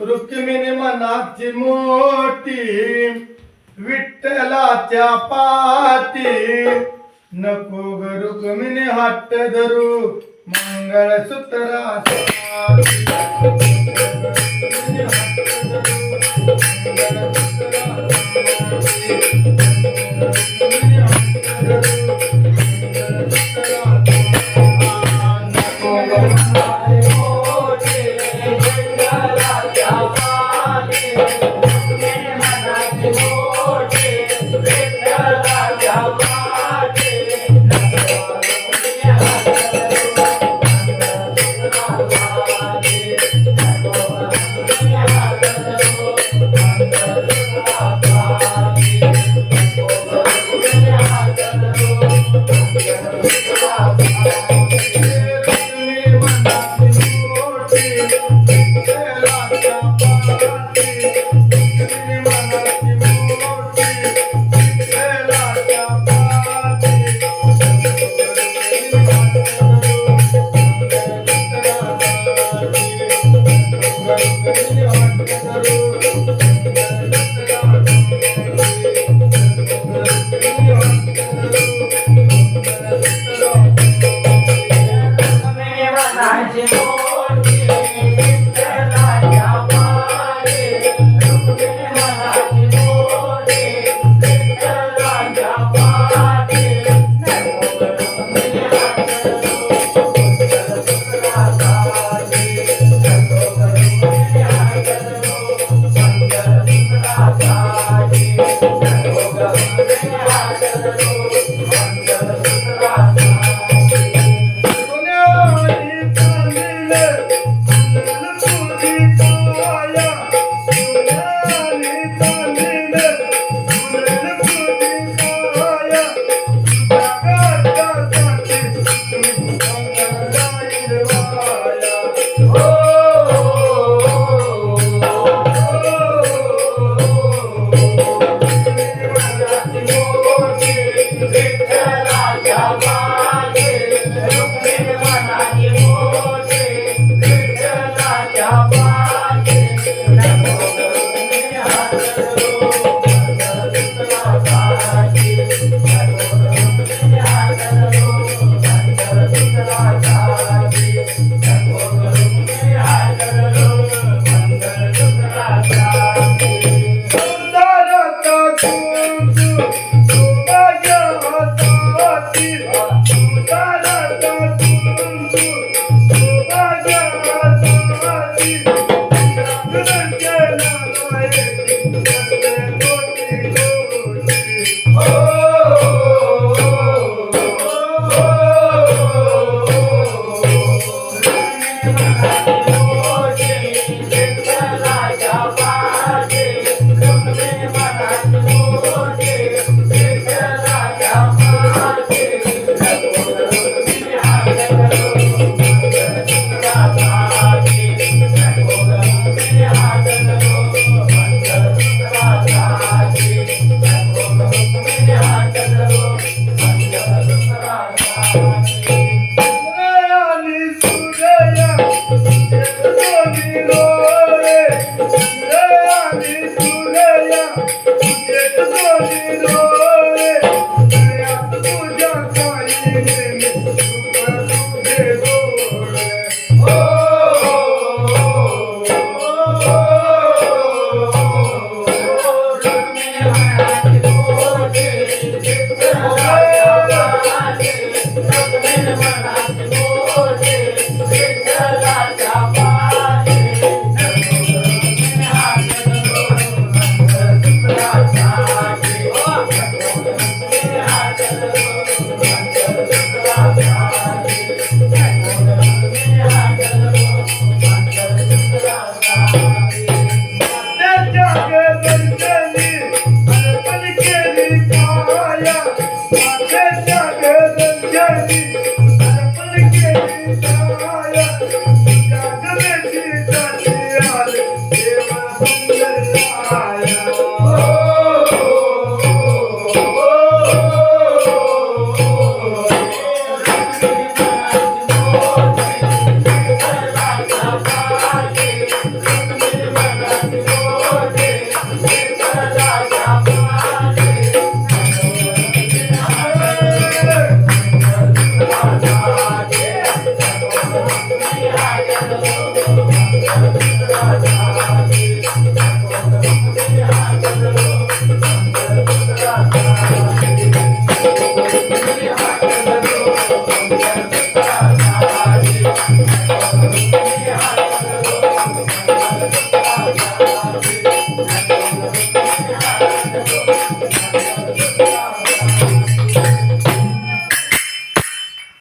रुक्मिणी मनाची मोठी विठ्ठलाच्या पाठी नको ग रुक्मिणी हट्ट धरू मंगळसूत्रासाठी Thank you. Thank you.